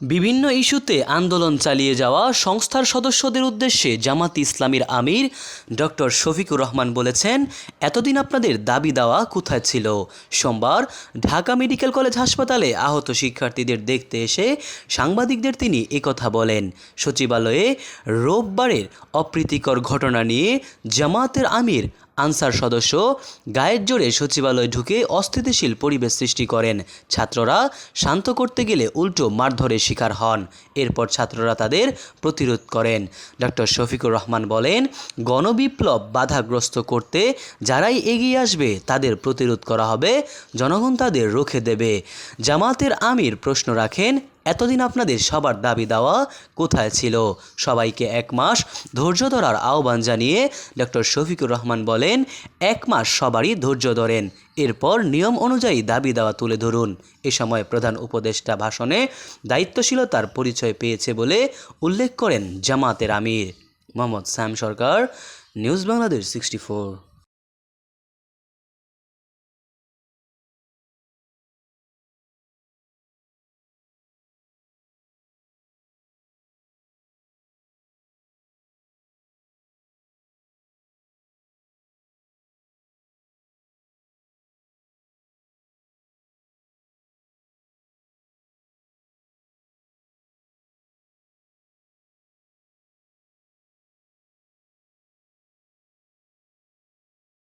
বিভিন্ন ইস্যুতে আন্দোলন চালিয়ে যাওয়া সংস্থার সদস্যদের উদ্দেশ্যে জামাত ইসলামীর আমির ডক্টর শফিকুর রহমান বলেছেন, এতদিন আপনাদের দাবি দেওয়া কোথায় ছিল? সোমবার ঢাকা মেডিকেল কলেজ হাসপাতালে আহত শিক্ষার্থীদের দেখতে এসে সাংবাদিকদের তিনি একথা বলেন। সচিবালয়ে রোববারের অপ্রীতিকর ঘটনা নিয়ে জামাতের আমির আনসার সদস্য গায়ের জোরে সচিবালয়ে ঢুকে অস্থিতিশীল পরিবেশ সৃষ্টি করেন। ছাত্ররা শান্ত করতে গেলে উল্টো মারধরের শিকার হন। এরপর ছাত্ররা তাদের প্রতিরোধ করেন। ডক্টর শফিকুর রহমান বলেন, গণবিপ্লব বাধাগ্রস্ত করতে যারাই এগিয়ে আসবে তাদের প্রতিরোধ করা হবে, জনগণ তাদের রুখে দেবে। জামাতের আমির প্রশ্ন রাখেন এতদিন আপনাদের সবার দাবি দেওয়া কোথায় ছিল? সবাইকে এক মাস ধৈর্য ধরার আহ্বান জানিয়ে ডক্টর শফিকুর রহমান বলেন, এক মাস সবারই ধৈর্য ধরেন। এরপর নিয়ম অনুযায়ী দাবি দেওয়া তুলে ধরুন। এ সময় প্রধান উপদেষ্টা ভাষণে দায়িত্বশীলতার পরিচয় পেয়েছে বলে উল্লেখ করেন জামাতের আমির। Mohammad Shyam Sarkar, news Bangladesh sixty